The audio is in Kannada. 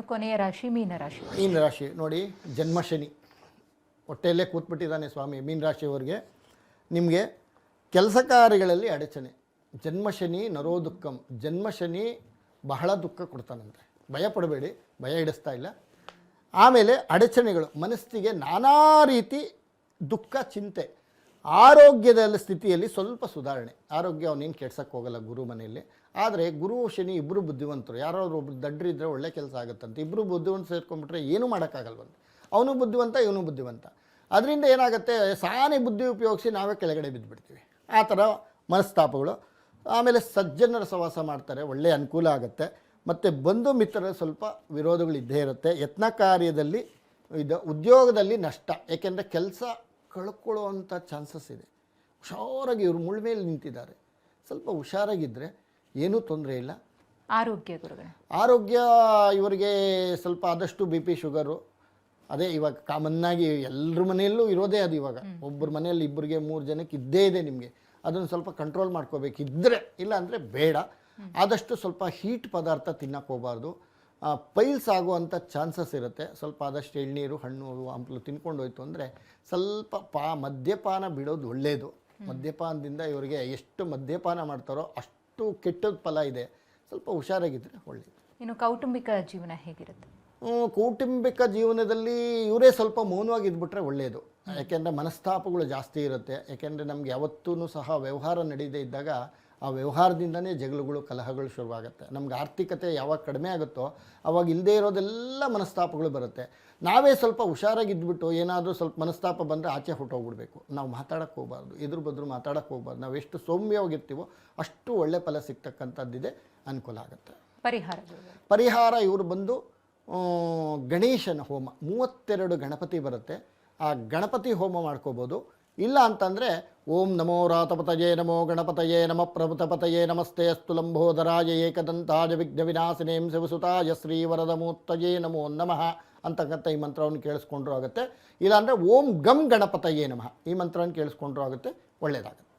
ಇನ್ನು ಕೊನೆಯ ರಾಶಿ ಮೀನ ರಾಶಿ. ಮೀನ ರಾಶಿ ನೋಡಿ ಜನ್ಮ ಶನಿ ಹೊಟ್ಟೆಯಲ್ಲೇ ಕೂತ್ಬಿಟ್ಟಿದ್ದಾನೆ ಸ್ವಾಮಿ ಮೀನ ರಾಶಿಯವರಿಗೆ. ನಿಮಗೆ ಕೆಲಸ ಕಾರ್ಯಗಳಲ್ಲಿ ಅಡಚಣೆ. ಜನ್ಮಶನಿ ನರೋ ದುಃಖಂ. ಜನ್ಮಶನಿ ಬಹಳ ದುಃಖ ಕೊಡ್ತಾನಂತೆ. ಭಯ ಪಡಬೇಡಿ, ಭಯ ಇಡಿಸ್ತಾ ಇಲ್ಲ. ಆಮೇಲೆ ಅಡಚಣೆಗಳು. ಮನಸ್ಸಿಗೆ ನಾನಾ ರೀತಿ ದುಃಖ, ಚಿಂತೆ. ಆರೋಗ್ಯದ ಸ್ಥಿತಿಯಲ್ಲಿ ಸ್ವಲ್ಪ ಸುಧಾರಣೆ. ಆರೋಗ್ಯ ಅವನೇನು ಕೆಡ್ಸಕ್ಕೆ ಹೋಗಲ್ಲ ಗುರು ಮನೆಯಲ್ಲಿ. ಆದರೆ ಗುರು, ಶನಿ ಇಬ್ಬರು ಬುದ್ಧಿವಂತರು. ಯಾರಾದ್ರು ಒಬ್ರು ದಡ್ರಿದ್ರೆ ಒಳ್ಳೆ ಕೆಲಸ ಆಗುತ್ತಂತ. ಇಬ್ಬರು ಬುದ್ಧಿವಂತ ಸೇರ್ಕೊಂಡ್ಬಿಟ್ರೆ ಏನೂ ಮಾಡೋಕ್ಕಾಗಲ್ವಂತೆ. ಅವನು ಬುದ್ಧಿವಂತ, ಇವನು ಬುದ್ಧಿವಂತ. ಅದರಿಂದ ಏನಾಗುತ್ತೆ, ಸಾನೆ ಬುದ್ಧಿ ಉಪಯೋಗಿಸಿ ನಾವೇ ಕೆಳಗಡೆ ಬಿದ್ದುಬಿಡ್ತೀವಿ ಆ ಥರ ಮನಸ್ತಾಪಗಳು. ಆಮೇಲೆ ಸಜ್ಜನರ ಸವಾಸ ಮಾಡ್ತಾರೆ ಒಳ್ಳೆಯ ಅನುಕೂಲ ಆಗುತ್ತೆ. ಮತ್ತು ಬಂಧು ಮಿತ್ರರ ಸ್ವಲ್ಪ ವಿರೋಧಗಳು ಇದ್ದೇ ಇರುತ್ತೆ. ಯತ್ನ ಕಾರ್ಯದಲ್ಲಿ ಇದು ಉದ್ಯೋಗದಲ್ಲಿ ನಷ್ಟ. ಏಕೆಂದರೆ ಕೆಲಸ ಕಳ್ಕೊಳ್ಳುವಂಥ ಚಾನ್ಸಸ್ ಇದೆ. ಹುಷಾರಾಗಿ ಇವರು ಮುಳ್ಳ ಮೇಲೆ ನಿಂತಿದ್ದಾರೆ. ಸ್ವಲ್ಪ ಹುಷಾರಾಗಿದ್ದರೆ ಏನೂ ತೊಂದರೆ ಇಲ್ಲ. ಆರೋಗ್ಯ ಗುರುಗಳೇ. ಆರೋಗ್ಯ ಇವರಿಗೆ ಸ್ವಲ್ಪ ಆದಷ್ಟು ಬಿ ಪಿ ಶುಗರು ಅದೇ ಇವಾಗ ಕಾಮನ್ನಾಗಿ ಎಲ್ಲರ ಮನೆಯಲ್ಲೂ ಇರೋದೇ ಅದು ಇವಾಗ. ಒಬ್ಬರ ಮನೆಯಲ್ಲಿ ಇಬ್ಬರಿಗೆ ಮೂರು ಜನಕ್ಕೆ ಇದ್ದೇ ಇದೆ ನಿಮಗೆ. ಅದನ್ನು ಸ್ವಲ್ಪ ಕಂಟ್ರೋಲ್ ಮಾಡ್ಕೋಬೇಕಿದ್ದರೆ ಇಲ್ಲ ಅಂದರೆ ಬೇಡ. ಆದಷ್ಟು ಸ್ವಲ್ಪ ಹೀಟ್ ಪದಾರ್ಥ ತಿನ್ನಕ್ಕೆ ಹೋಗಬಾರ್ದು. ಪೈಲ್ಸ್ ಆಗುವಂಥ ಚಾನ್ಸಸ್ ಇರುತ್ತೆ. ಸ್ವಲ್ಪ ಆದಷ್ಟು ಎಳ್ನೀರು ಹಣ್ಣು ಹಂಪಲು ತಿನ್ಕೊಂಡು ಹೋಯ್ತು ಅಂದರೆ ಸ್ವಲ್ಪ ಪಾ ಮದ್ಯಪಾನ ಬಿಡೋದು ಒಳ್ಳೆಯದು ಮದ್ಯಪಾನದಿಂದ ಇವರಿಗೆ ಎಷ್ಟು ಮದ್ಯಪಾನ ಮಾಡ್ತಾರೋ ಅಷ್ಟು ಕೆಟ್ಟದ ಫಲ ಇದೆ. ಸ್ವಲ್ಪ ಹುಷಾರಾಗಿದ್ದರೆ ಒಳ್ಳೆಯದು ಇನ್ನು ಕೌಟುಂಬಿಕ ಜೀವನ ಹೇಗಿರುತ್ತೆ? ಕೌಟುಂಬಿಕ ಜೀವನದಲ್ಲಿ ಇವರೇ ಸ್ವಲ್ಪ ಮೌನವಾಗಿ ಇದ್ಬಿಟ್ರೆ ಒಳ್ಳೆಯದು ಯಾಕೆಂದರೆ ಮನಸ್ತಾಪಗಳು ಜಾಸ್ತಿ ಇರುತ್ತೆ. ಯಾಕೆಂದರೆ ನಮ್ಗೆ ಯಾವತ್ತೂ ಸಹ ವ್ಯವಹಾರ ನಡೀದೇ ಇದ್ದಾಗ ಆ ವ್ಯವಹಾರದಿಂದನೇ ಜಗಳಗಳು ಕಲಹಗಳು ಶುರುವಾಗುತ್ತೆ. ನಮ್ಗೆ ಆರ್ಥಿಕತೆ ಯಾವಾಗ ಕಡಿಮೆ ಆಗುತ್ತೋ ಅವಾಗ ಇಲ್ಲದೇ ಇರೋದೆಲ್ಲ ಮನಸ್ತಾಪಗಳು ಬರುತ್ತೆ. ನಾವೇ ಸ್ವಲ್ಪ ಹುಷಾರಾಗಿದ್ಬಿಟ್ಟು ಏನಾದರೂ ಸ್ವಲ್ಪ ಮನಸ್ತಾಪ ಬಂದರೆ ಆಚೆ ಹೊಟ್ಟೋಗ್ಬಿಡ್ಬೇಕು ನಾವು ಮಾತಾಡೋಕ್ಕೆ ಹೋಗಬಾರ್ದು. ಎದುರು ಬದ್ರು ಮಾತಾಡೋಕ್ಕೆ ಹೋಗ್ಬಾರ್ದು. ನಾವು ಎಷ್ಟು ಸೌಮ್ಯವಾಗಿರ್ತೀವೋ ಅಷ್ಟು ಒಳ್ಳೆ ಫಲ ಸಿಗ್ತಕ್ಕಂಥದ್ದಿದೆ ಅನುಕೂಲ ಆಗುತ್ತೆ. ಪರಿಹಾರ ಪರಿಹಾರ ಇವರು ಬಂದು ಗಣೇಶನ ಹೋಮ, ಮೂವತ್ತೆರಡು ಗಣಪತಿ ಬರುತ್ತೆ. ಆ ಗಣಪತಿ ಹೋಮ ಮಾಡ್ಕೋಬೋದು. ಇಲ್ಲ ಅಂತಂದರೆ, ಓಂ ನಮೋ ರಾತಪತಯೇ ನಮೋ ಗಣಪತಯೇ ನಮ ಪ್ರಭುತಪತಯೇ ನಮಸ್ತೆ ಅಸ್ತು ಲಂಬೋದರಾಯ ಏಕದಂತಾಯ ವಿಘ್ನ ವಿನಾಶಿನೇಂ ಶಿವಸುತಾಯ ಶ್ರೀವರದಮೂರ್ತಯೇ ನಮೋ ನಮಃ ಅಂತಕ್ಕಂಥ ಈ ಮಂತ್ರವನ್ನು ಕೇಳಿಸ್ಕೊಂಡ್ರೂ ಆಗುತ್ತೆ. ಇಲ್ಲಾಂದರೆ ಓಂ ಗಂ ಗಣಪತಯೇ ನಮಃ ಈ ಮಂತ್ರವನ್ನು ಕೇಳಿಸ್ಕೊಂಡ್ರೂ ಆಗುತ್ತೆ. ಒಳ್ಳೆಯದಾಗುತ್ತೆ